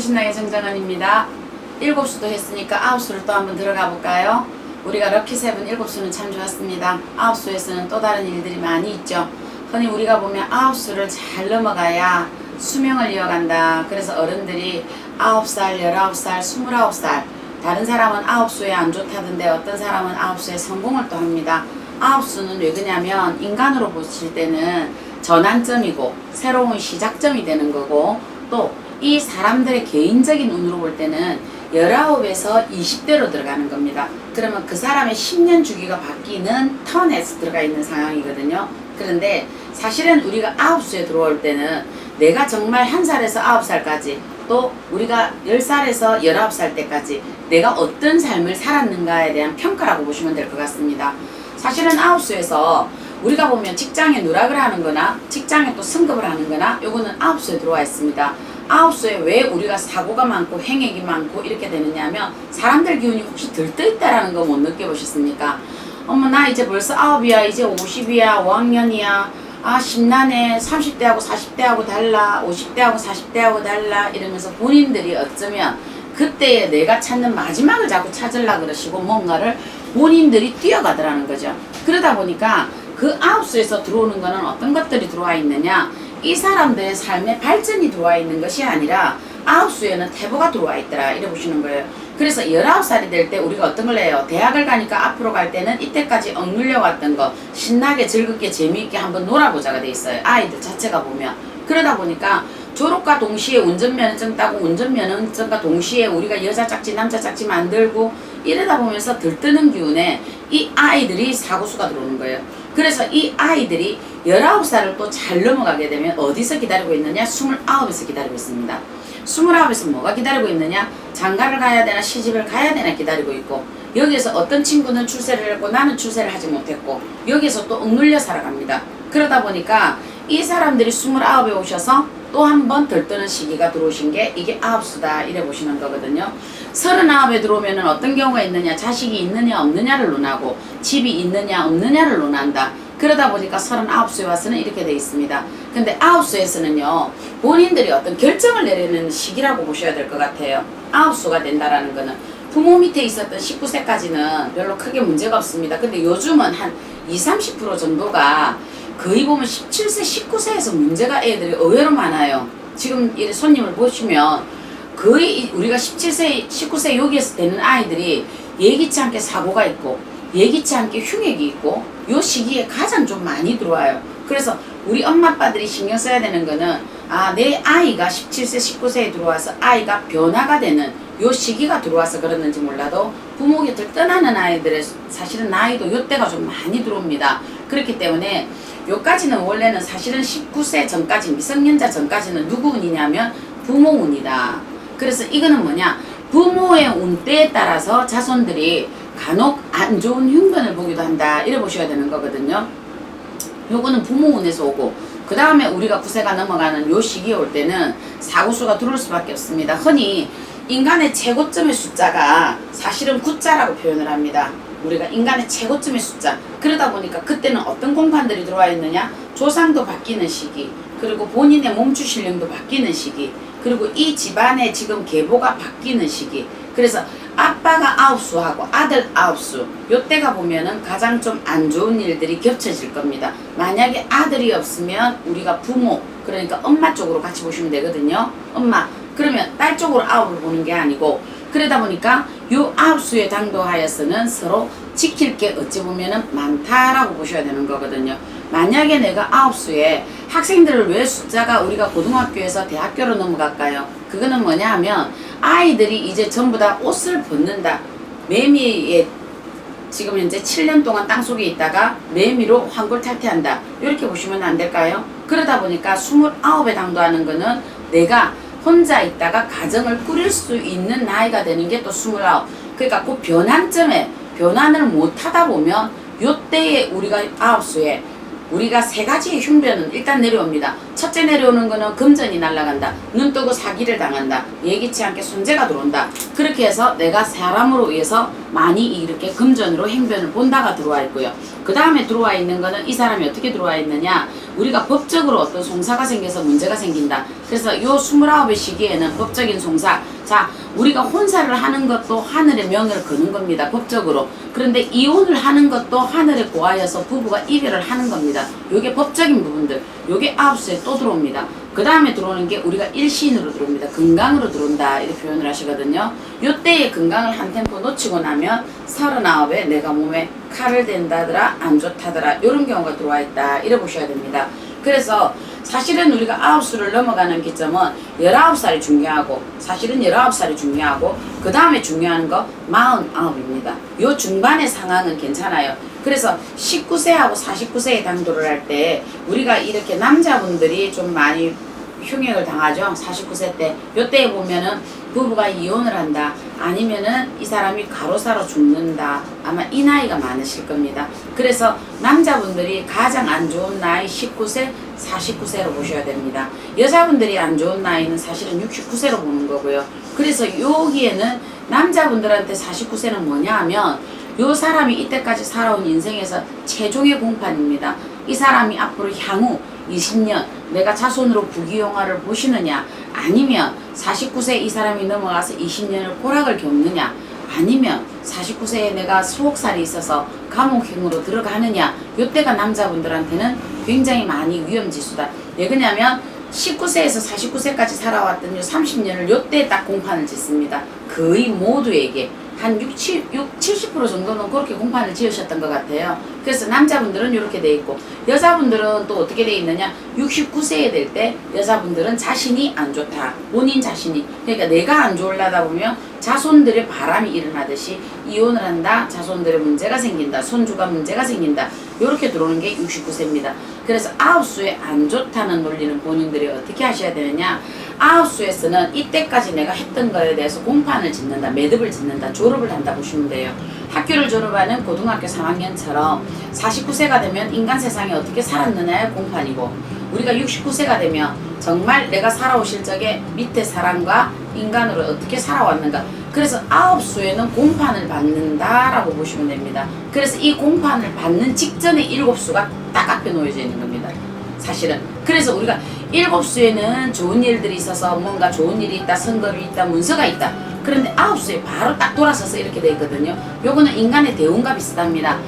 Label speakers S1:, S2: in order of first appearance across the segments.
S1: 사랑의 정정은입니다. 일곱 수도 했으니까 아홉 수를 또 한번 들어가 볼까요? 우리가 럭키 세븐 일곱 수는 참 좋았습니다. 아홉 수에서는 또 다른 일들이 많이 있죠. 흔히 우리가 보면 아홉 수를 잘 넘어가야 수명을 이어간다. 그래서 어른들이 아홉 살, 열아홉 살, 스물아홉 살 다른 사람은 아홉 수에 안 좋다던데 어떤 사람은 아홉 수에 성공을 또 합니다. 아홉 수는 왜 그냐면 인간으로 보실 때는 전환점이고 새로운 시작점이 되는 거고 또 이 사람들의 개인적인 운으로 볼 때는 19에서 20대로 들어가는 겁니다. 그러면 그 사람의 10년 주기가 바뀌는 턴에서 들어가 있는 상황이거든요. 그런데 사실은 우리가 9수에 들어올 때는 내가 정말 1살에서 9살까지 또 우리가 10살에서 19살 때까지 내가 어떤 삶을 살았는가에 대한 평가라고 보시면 될 것 같습니다. 사실은 아홉수에서 우리가 보면 직장에 누락을 하는 거나 직장에 또 승급을 하는 거나 요거는 아홉수에 들어와 있습니다. 아홉수에 왜 우리가 사고가 많고 행액이 많고 이렇게 되느냐 하면 사람들 기운이 혹시 들떠있다라는 거 못 느껴보셨습니까? 어머 나 이제 벌써 아홉이야. 이제 50이야. 5학년이야. 아 심란해. 30대하고 40대하고 달라. 50대하고 40대하고 달라. 이러면서 본인들이 어쩌면 그때에 내가 찾는 마지막을 자꾸 찾으려 그러시고 뭔가를 본인들이 뛰어가더라는 거죠. 그러다 보니까 그 아홉수에서 들어오는 거는 어떤 것들이 들어와 있느냐 이 사람들의 삶에 발전이 들어와 있는 것이 아니라 아홉 수에는 태보가 들어와 있더라 이래 보시는 거예요. 그래서 19살이 될 때 우리가 어떤 걸 해요? 대학을 가니까 앞으로 갈 때는 이때까지 억눌려 왔던 거 신나게 즐겁게 재미있게 한번 놀아보자가 돼 있어요. 아이들 자체가 보면. 그러다 보니까 졸업과 동시에 운전면허증 따고 운전면허증과 동시에 우리가 여자 짝지 남자 짝지 만들고 이러다 보면서 들뜨는 기운에 이 아이들이 사고수가 들어오는 거예요. 그래서 이 아이들이 19살을 또 잘 넘어가게 되면 어디서 기다리고 있느냐? 29에서 기다리고 있습니다. 29에서 뭐가 기다리고 있느냐? 장가를 가야 되나 시집을 가야 되나 기다리고 있고 여기에서 어떤 친구는 출세를 했고 나는 출세를 하지 못했고 여기에서 또 억눌려 살아갑니다. 그러다 보니까 이 사람들이 29에 오셔서 또 한 번 들뜨는 시기가 들어오신 게 이게 아홉수다 이래 보시는 거거든요. 39에 들어오면 은 어떤 경우가 있느냐 자식이 있느냐 없느냐를 논하고 집이 있느냐 없느냐를 논한다. 그러다 보니까 39수에 와서는 이렇게 돼 있습니다. 근데 9수에서는요, 본인들이 어떤 결정을 내리는 시기라고 보셔야 될 것 같아요. 9수가 된다라는 거는 부모 밑에 있었던 19세까지는 별로 크게 문제가 없습니다. 근데 요즘은 한 20, 30% 정도가 거의 보면 17세, 19세에서 문제가 애들이 의외로 많아요. 지금 이 손님을 보시면 거의 이- 우리가 17세, 19세 여기에서 되는 아이들이 예기치 않게 사고가 있고 예기치 않게 흉액이 있고 요 시기에 가장 좀 많이 들어와요. 그래서 우리 엄마 아빠들이 신경 써야 되는 거는 아 내 아이가 17세 19세에 들어와서 아이가 변화가 되는 요 시기가 들어와서 그러는지 몰라도 부모 곁을 떠나는 아이들의 사실은 나이도 요 때가 좀 많이 들어옵니다. 그렇기 때문에 요까지는 원래는 사실은 19세 전까지 미성년자 전까지는 누구 운이냐면 부모 운이다. 그래서 이거는 뭐냐? 부모의 운때에 따라서 자손들이 간혹 안 좋은 흉변을 보기도 한다. 이래 보셔야 되는 거거든요. 요거는 부모 운에서 오고 그 다음에 우리가 구세가 넘어가는 요 시기에 올 때는 사고수가 들어올 수밖에 없습니다. 흔히 인간의 최고점의 숫자가 사실은 구자라고 표현을 합니다 우리가 인간의 최고점의 숫자. 그러다 보니까 그때는 어떤 공판들이 들어와 있느냐? 조상도 바뀌는 시기. 그리고 본인의 몸주 실력도 바뀌는 시기. 그리고 이 집안의 지금 계보가 바뀌는 시기. 그래서 아빠가 아홉 수하고 아들 아홉 수 요때가 보면은 가장 좀 안 좋은 일들이 겹쳐질 겁니다. 만약에 아들이 없으면 우리가 부모 그러니까 엄마 쪽으로 같이 보시면 되거든요. 엄마 그러면 딸 쪽으로 아홉을 보는 게 아니고 그러다 보니까 요 아홉 수에 당도하여서는 서로 지킬 게 어찌 보면은 많다라고 보셔야 되는 거거든요 만약에 내가 아홉 수에 학생들을 왜 숫자가 우리가 고등학교에서 대학교로 넘어갈까요? 그거는 뭐냐 하면 아이들이 이제 전부 다 옷을 벗는다. 매미에 지금 현재 7년 동안 땅속에 있다가 매미로 환골 탈퇴한다. 이렇게 보시면 안 될까요? 그러다 보니까 29에 당도하는 거는 내가 혼자 있다가 가정을 꾸릴 수 있는 나이가 되는 게또 29. 그러니까 그 변환점에 변환을 못 하다 보면 요때에 우리가 아홉 수에 우리가 세 가지의 흉변은 일단 내려옵니다. 첫째 내려오는 거는 금전이 날아간다. 눈 뜨고 사기를 당한다. 예기치 않게 손재가 들어온다. 그렇게 해서 내가 사람으로 의해서 많이 이렇게 금전으로 행변을 본다가 들어와 있고요. 그 다음에 들어와 있는 거는 이 사람이 어떻게 들어와 있느냐? 우리가 법적으로 어떤 송사가 생겨서 문제가 생긴다. 그래서 요 29의 시기에는 법적인 송사. 자 우리가 혼사를 하는 것도 하늘의 명예를 거는 겁니다 법적으로. 그런데 이혼을 하는 것도 하늘에 고하여서 부부가 이별을 하는 겁니다. 요게 법적인 부분들. 요게 아홉 수에 또 들어옵니다 그 다음에 들어오는 게 우리가 일신으로 들어옵니다. 건강으로 들어온다. 이렇게 표현을 하시거든요. 요때에 건강을 한 템포 놓치고 나면 서른아홉에 내가 몸에 칼을 댄다더라, 안 좋다더라, 이런 경우가 들어와 있다. 이래 보셔야 됩니다. 그래서 사실은 우리가 아홉 수를 넘어가는 기점은 열아홉 살이 중요하고 사실은 열아홉 살이 중요하고 그 다음에 중요한 거 마흔아홉입니다. 요 중반의 상황은 괜찮아요. 그래서 19세하고 49세에 당도를 할 때 우리가 이렇게 남자분들이 좀 많이 흉역을 당하죠. 49세 때. 요때에 보면은 부부가 이혼을 한다. 아니면은 이 사람이 가로사로 죽는다. 아마 이 나이가 많으실 겁니다. 그래서 남자분들이 가장 안 좋은 나이 19세, 49세로 보셔야 됩니다. 여자분들이 안 좋은 나이는 사실은 69세로 보는 거고요. 그래서 여기에는 남자분들한테 49세는 뭐냐 하면 요 사람이 이때까지 살아온 인생에서 최종의 공판입니다. 이 사람이 앞으로 향후 20년 내가 자손으로 부귀영화를 보시느냐 아니면 49세 이 사람이 넘어가서 20년을 고락을 겪느냐? 아니면 49세에 내가 수옥살이 있어서 감옥행으로 들어가느냐? 요때가 남자분들한테는 굉장히 많이 위험지수다. 왜 그러냐면 19세에서 49세까지 살아왔던 요 30년을 요때 딱 공판을 짓습니다. 거의 모두에게 한 60, 6, 70% 정도는 그렇게 공판을 지으셨던 것 같아요. 그래서 남자분들은 이렇게 돼 있고 여자분들은 또 어떻게 돼 있느냐 69세에 될 때 여자분들은 자신이 안 좋다. 본인 자신이 그러니까 내가 안 좋으려다 보면 자손들의 바람이 일어나듯이 이혼을 한다. 자손들의 문제가 생긴다. 손주가 문제가 생긴다. 이렇게 들어오는 게 69세입니다. 그래서 아홉 수에 안 좋다는 논리는 본인들이 어떻게 하셔야 되느냐 아홉 수에서는 이때까지 내가 했던 거에 대해서 공판을 짓는다. 매듭을 짓는다. 졸업을 한다 보시면 돼요. 학교를 졸업하는 고등학교 3학년처럼 49세가 되면 인간 세상에 어떻게 살았느냐의 공판이고 우리가 69세가 되면 정말 내가 살아오실 적에 밑에 사람과 인간으로 어떻게 살아왔는가 그래서 아홉 수에는 공판을 받는다라고 보시면 됩니다. 그래서 이 공판을 받는 직전에 일곱 수가 딱 앞에 놓여져 있는 겁니다. 사실은 그래서 우리가 일곱 수에는 좋은 일들이 있어서 뭔가 좋은 일이 있다 선거이 있다 문서가 있다. 그런데 아홉 수에 바로 딱 돌아서서 이렇게 돼 있거든요. 요거는 인간의 대운과 비슷합니다.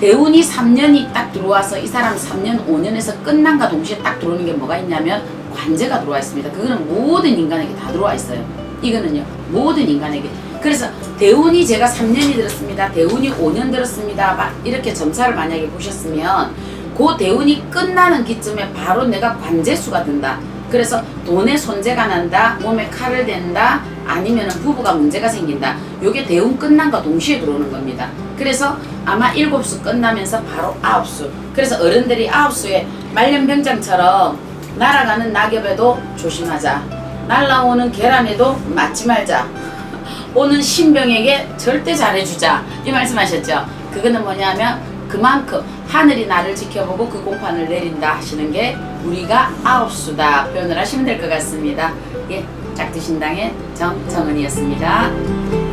S1: 대운이 3년이 딱 들어와서 이 사람 3년 5년에서 끝난과 동시에 딱 들어오는 게 뭐가 있냐면 관제가 들어와 있습니다. 그거는 모든 인간에게 다 들어와 있어요. 이거는요 모든 인간에게. 그래서 대운이 제가 3년이 들었습니다. 대운이 5년 들었습니다. 막 이렇게 점차를 만약에 보셨으면 그 대운이 끝나는 기점에 바로 내가 관제수가 된다. 그래서 돈에 손재가 난다, 몸에 칼을 댄다, 아니면 부부가 문제가 생긴다. 요게 대운 끝난과 동시에 들어오는 겁니다. 그래서 아마 일곱 수 끝나면서 바로 아홉 수. 그래서 어른들이 아홉 수에 말년병장처럼 날아가는 낙엽에도 조심하자. 날라오는 계란에도 맞지 말자. 오는 신병에게 절대 잘해주자. 이 말씀하셨죠? 그거는 뭐냐면 그만큼 하늘이 나를 지켜보고 그 공판을 내린다 하시는 게 우리가 아홉수다 표현을 하시면 될 것 같습니다. 예, 짝드신당의 정정은이었습니다.